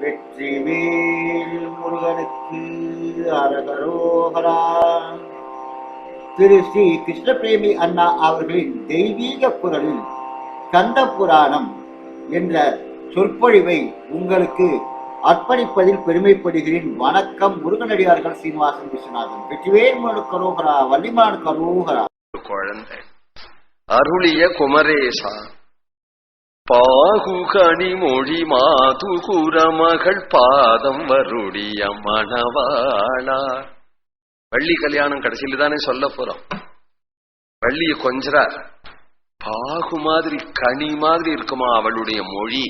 வெற்றிவேல் முருகனுக்கு அரகரோகரா. திரு ஸ்ரீ கிருஷ்ணபிரேமி அண்ணா அவர்களின் தெய்வீக குரலில் கந்த புராணம் என்ற சொற்பொழிவை உங்களுக்கு அர்ப்பணிப்பதில் பெருமைப்படுகிறேன். வணக்கம் முருகனடியார்கள் சீனிவாசன் விஸ்வநாதன். வெற்றிவேல் முருகனு கரோகரா வள்ளிமான் கரோகரா. குழந்தை. அருளிய குமரேசா. பாகுகணி மொழி மாது குரமகள் பாதம் வருடிய மணவாளா. வள்ளி கல்யாணம் கடைசியில தானே சொல்ல போறோம். வள்ளிய கொஞ்சறார். பாகு மாதிரி கனி மாதிரி இருக்குமா அவளுடைய மொழி?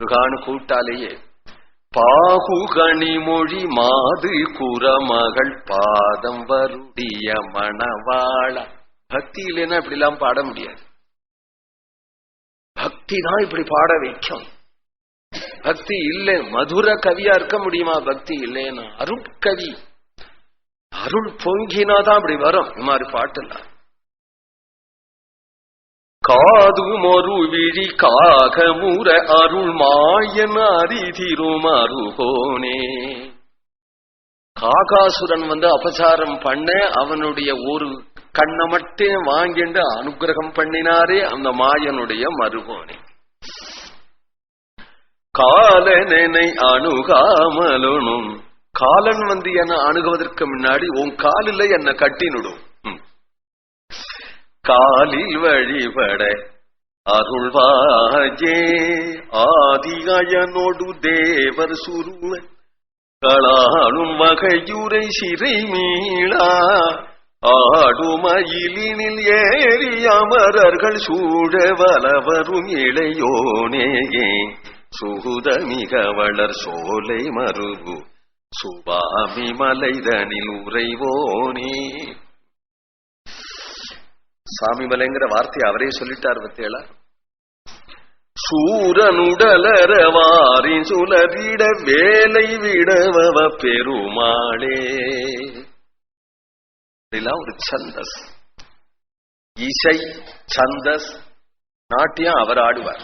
முருகானு கூட்டாலேயே பாகு கனி மொழி மாது குரமகள் பாதம் வருடிய மணவாளா. பக்தி இல்லைன்னா இப்படி எல்லாம் பாட முடியாது. பக்தி தான் இப்படி பாட வைக்கும். பக்தி இல்லை. மதுர கவியா இருக்க முடியுமா? பக்தி இல்லைன்னா. அருட்கவி. அருள் பொங்கினாதான் அப்படி வரும். இந்த மாதிரி பாட்டுல. காது மொரு விழி காக முற அருள் மாயன் அறிதிரும் அருகோனே. காகாசுரன் வந்து அபசாரம் பண்ண அவனுடைய ஒரு கண்ணை மட்டும் வாங்கிண்டு அனுகிரகம் பண்ணினாரே அந்த மாயனுடைய மருகோனே காலனை அணுகாமலனும். காலன் வந்து என்ன அணுகுவதற்கு முன்னாடி உன் காலில் என்ன கட்டினுடும் காலில் வழிபட அருள்வாஜே ஆதிகயனோடு தேவர் சுருவ களானும் வகையுரை சிறை மீளா. ஆடுமயிலினில் ஏறி அமரர்கள் சூழ வலவரும் இளையோனேயே சுகுதமிக வளர் சோலை மருகு சுபாமி மலைதனில் உறைவோனே. சாமி மலைங்கிற வார்த்தையை அவரே சொல்லிட்டார் பத்தியலா? சூரனுடலர சூரனுடலரவாரி சுலரிட வேலை விடவ பெருமாளே. ஒரு சந்தஸ். இசை சந்தஸ். நாட்டியம் அவர் ஆடுவார்.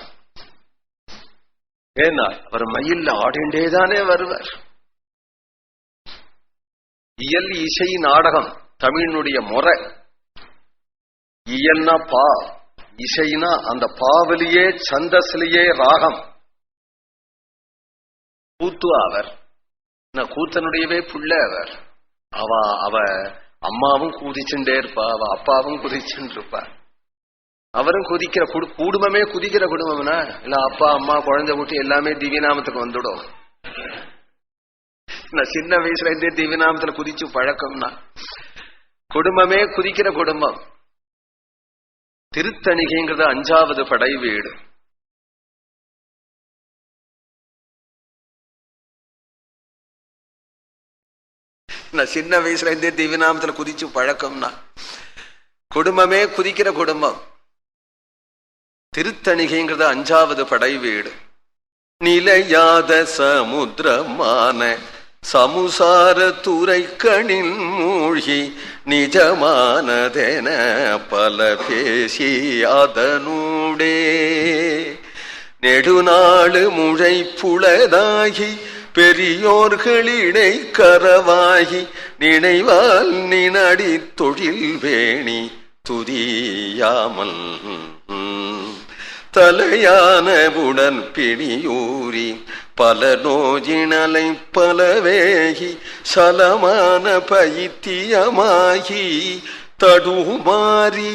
ஏன்னா அவர் மயில்ல ஆடிண்டேதானே வருவார். இயல் இசை நாடகம் தமிழினுடைய முறை. இயல்னா பா இசைனா அந்த பாவிலேயே சந்தஸ்லேயே ராகம். கூத்து அவர் கூத்தனுடையவே புள்ள அவர். அவ அவ அம்மாவும் குதிச்சுட்டே இருப்பா அவ அப்பாவும் குதிச்சுட்டு இருப்பா அவரும் குதிக்கிற குடும்பமே குதிக்கிற குடும்பம்னா இல்ல அப்பா அம்மா குழந்தை குட்டி எல்லாமே திவ்யநாமத்துக்கு வந்துடும். நான் சின்ன வயசுல இருந்தே திவ்யநாமத்துல குதிச்சு பழக்கம்னா குடும்பமே குதிக்கிற குடும்பம். திருத்தணிகைங்கிறது அஞ்சாவது படை வீடு நான் சின்ன வயசுல இருந்தே திவ்யநாமத்துல குதிச்சு பழக்கம்னா குடும்பமே குதிக்கிற குடும்பம். திருத்தணிகைங்கிறது அஞ்சாவது படை வீடு. நிலையாத சமுத்திரமான சமுசார துறைக்கணில் மூழ்கி நிஜமானதென பல பேசி அதனூடே. நெடுநாடு முழை புலதாகி பெரியோர்களிடை கரவாகி நினைவால் நினடி தொழில் வேணி துதியாமல். தலையானவுடன் பிணியூரி பல நோயினலை பலவேகி சலமான பைத்தியமாகி தடுமாறி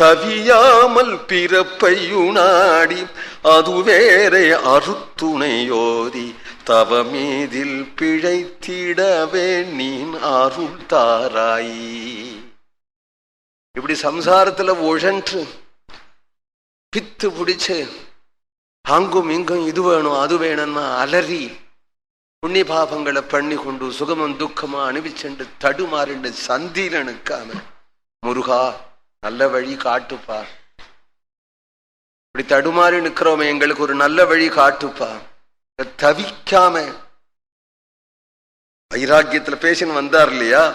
தவியாமல் பிறப்பையுனாடி அதுவேறே அருத்துணையோதி தவமீதில் பிழைத்திடவே நீன் அருள் தாராயி. இப்படி சம்சாரத்துல உழன்று பித்து பிடிச்சு அங்கும் இங்கும் இது வேணும் அது வேணும்னா அலறி புண்ணிய பாபங்களை பண்ணி கொண்டு சுகமும் துக்கமா அனுபவிச்சுண்டு தடுமாறிண்டு சந்திரனுக்காம முருகா நல்ல வழி காட்டுப்பா. இப்படி தடுமாறி நிற்கிறோமே எங்களுக்கு ஒரு நல்ல வழி காட்டுப்பா. தவிக்காம வைராக்கியத்துல பேசின்னு வந்தார் இல்லையா?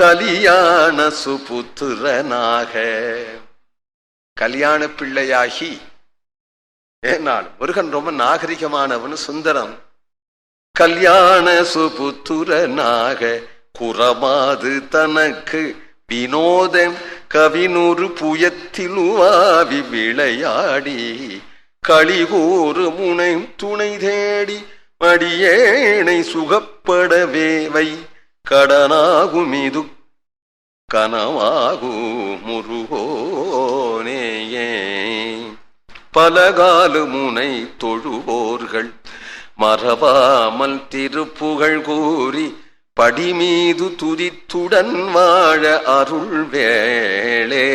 கலியாண சுபுத்திரனாக. கல்யாண பிள்ளையாகி ஏனால் முருகன் ரொம்ப நாகரிகமானவன் சுந்தரம். கல்யாண சுபுத்துரனாக குறமாது தனக்கு வினோதம் கவினூறு புயத்திலுவாவி விளையாடி களிகூறு முனை துணை தேடி மடியேனை சுகப்படவேவை கடனாகும் இது கனவாகு முருகோனேயே. பலகாலு முனை தொழுவோர்கள் மறவாமல் திருப்புகழ் கூறி படிமீது துதித்துடன் வாழ அருள் வேளே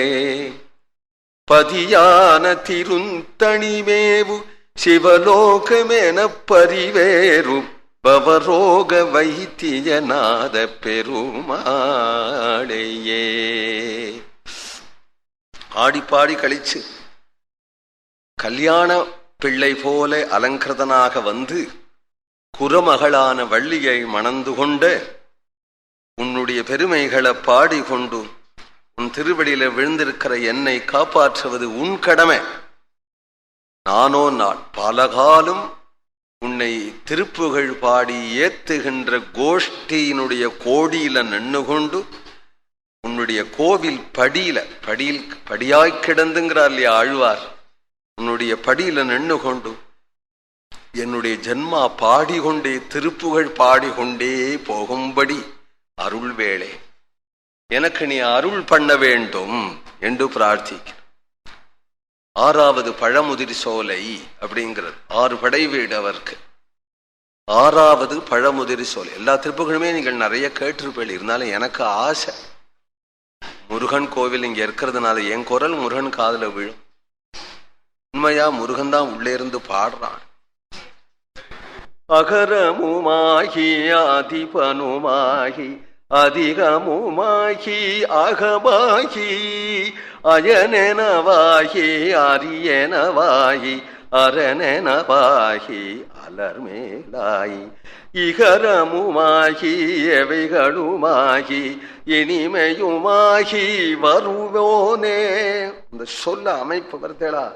பதியான திருந்தணிமேவு சிவலோகமென பரிவேறும் பவரோக வைத்தியநாத பெருமாளையே. ஆடிப்பாடி கழிச்சு கல்யாண பிள்ளை போல அலங்கிருதனாக வந்து குரமகளான வள்ளியை மணந்து கொண்ட உன்னுடைய பெருமைகளை பாடிக்கொண்டு உன் திருவடியில விழுந்திருக்கிற என்னை காப்பாற்றுவது உன் கடமை. நானோ நான் பலகாலும் உன்னை திருப்புகழ் பாடி ஏத்துகின்ற கோஷ்டியினுடைய கோடியில நின்று கொண்டு உன்னுடைய கோவில் படியில படியில் படியாய் கிடந்துங்கிறார் இல்லையா ஆழ்வார்? உன்னுடைய படியில நின்று கொண்டு என்னுடைய ஜென்மா பாடிக்கொண்டே திருப்புகழ் பாடிக்கொண்டே போகும்படி அருள்வேளே. எனக்கு நீ அருள் பண்ண வேண்டும் என்று பிரார்த்திக்கிறேன். ஆறாவது பழமுதிர் சோலை அப்படிங்கிறது. ஆறு படை வீடு அவருக்கு. ஆறாவது பழமுதிர் சோலை. எல்லா திருப்புகளுமே நீங்கள் நிறைய கேட்டிருப்பீள் இருந்தாலும் எனக்கு ஆசை. முருகன் கோவில் இங்க இருக்கிறதுனால என் குரல் முருகன் காதுல விழும். உண்மையா முருகன் தான் உள்ளே இருந்து பாடுறான். அகரமுமாகி அதிபனுமாகி அதிகமுமாகி அகமாகி அயனெனவாகி அரியனவாகி அரணெனவாகி அலர்மேலாய். இகரமுமாகி எவைகளுமாகி இனிமையுமாகி வருவோனே. இந்த சொல்ல அமைப்பு வருதேடா.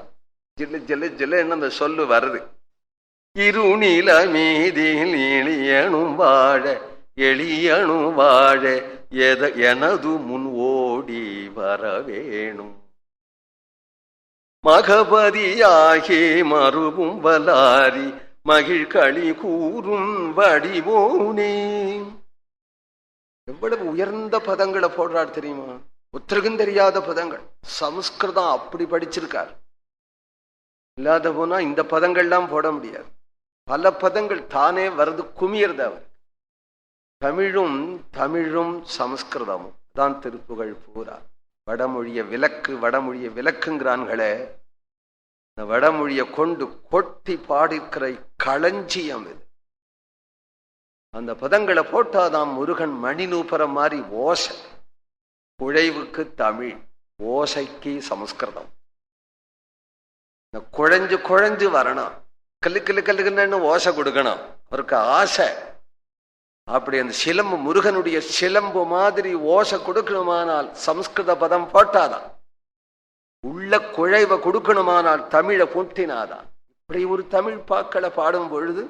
ஜில்லு ஜில்லு ஜில்லுன்னு அந்த சொல்லு வருது. இருநில மீதில் இழியனும் வாழ எளியணு வாழ எத எனது முன் ஓடி வரவேணும். மகபதியாகி மறுவும் வலாரி மகிழ்களி கூறும் வடிவோனே. எவ்வளவு உயர்ந்த பதங்களை போடுறார் தெரியுமா? உத்தரகும் தெரியாத பதங்கள். சமஸ்கிருதம் அப்படி படிச்சிருக்கார். இல்லாத போனா இந்த பதங்கள்லாம் போட முடியாது. பல பதங்கள் தானே வருது குமியறது அவர் தமிழும் தமிழும் சமஸ்கிருதமும். தான் திருப்புகழ் பூரா. வடமொழிய விளக்கு வடமொழிய விளக்குங்கிறான்களே. இந்த வடமொழிய கொண்டு கொட்டி பாடிக்கிற களஞ்சியம் இது. அந்த பதங்களை போட்டாதான் முருகன் மணி மணிநூபரம் மாதிரி ஓசை. குழைவுக்கு தமிழ் ஓசைக்கு சமஸ்கிருதம். இந்த குழஞ்சு குழஞ்சு வரணும். கல்லு கல்லு கல்லுக்குன்னு ஓசை கொடுக்கணும். அவருக்கு ஆசை. அப்படி அந்த சிலம்பு முருகனுடைய சிலம்பு மாதிரி ஓசை கொடுக்கணுமானால் சம்ஸ்கிருத பதம் போட்டாதான். உள்ள குழைவை கொடுக்கணுமானால் தமிழை பூட்டினாதான். இப்படி ஒரு தமிழ் பாக்களை பாடும் பொழுது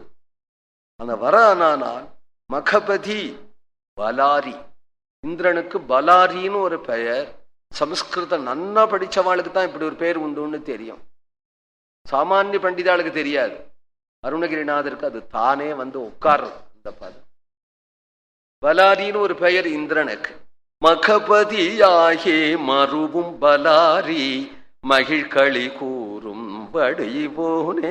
அந்த வரானால் மகபதி பலாரி இந்திரனுக்கு பலாரின்னு ஒரு பெயர். சமஸ்கிருதம் நன்னா படிச்சவாளுக்கு தான் இப்படி ஒரு பேர் உண்டுன்னு தெரியும். சாமானிய பண்டிதாளுக்கு தெரியாது. அருணகிரிநாதருக்கு அது தானே வந்து உட்கார்றது அந்த பதம். பலாரின்னு ஒரு பெயர் இந்திரனுக்கு. மகபதியாகி மறுவும் பலாரி மகிழ்களி கூறும் வடிவோனே.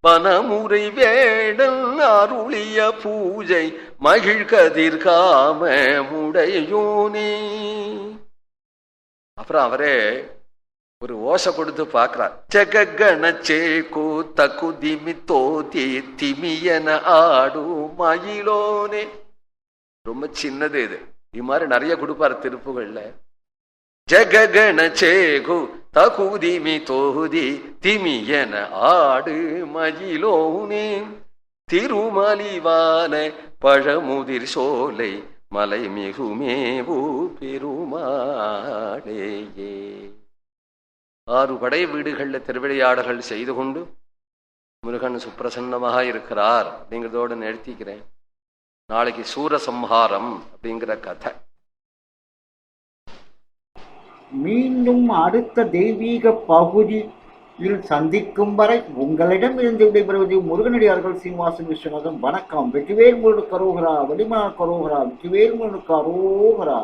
பனமுறை வேடல் அருளிய பூஜை மகிழ் கதிர்காம முடையோனே அப்புறம் அவரே ஒரு ஓசை கொடுத்து பார்க்கிறார். ஜெககண சேகு தகு திமி தோதி திமியன ஆடு மயிலோனே. ரொம்ப சின்னது இது. இது மாதிரி நிறைய கொடுப்பார் திருப்புகள்ல. ஜெககண சேகு தகுதிமி தோதி திமியன ஆடு மயிலோனே. திருமலிவான பழமுதிர் சோலை மலை மிகுமேவு பெருமாடேயே ஆறு படை வீடுகளில் திருவிளையாடல்கள் செய்து கொண்டு முருகன் சுப்பிரசன்னமாக இருக்கிறார் அப்படிங்கிறதோட நிறுத்திக்கிறேன். நாளைக்கு சூரசம்ஹாரம் அப்படிங்கிற கதை. மீண்டும் அடுத்த தெய்வீக பகுதியில் சந்திக்கும் வரை உங்களிடம் இருந்து விடைபெறுவது முருகனடியார்கள் சீனிவாசன் விஸ்வநாதன். வணக்கம். வெற்றிவேல் முருகன் கரோகரா வடிமா கரோகரா வெற்றிவேல் முருகன் கரோகரா.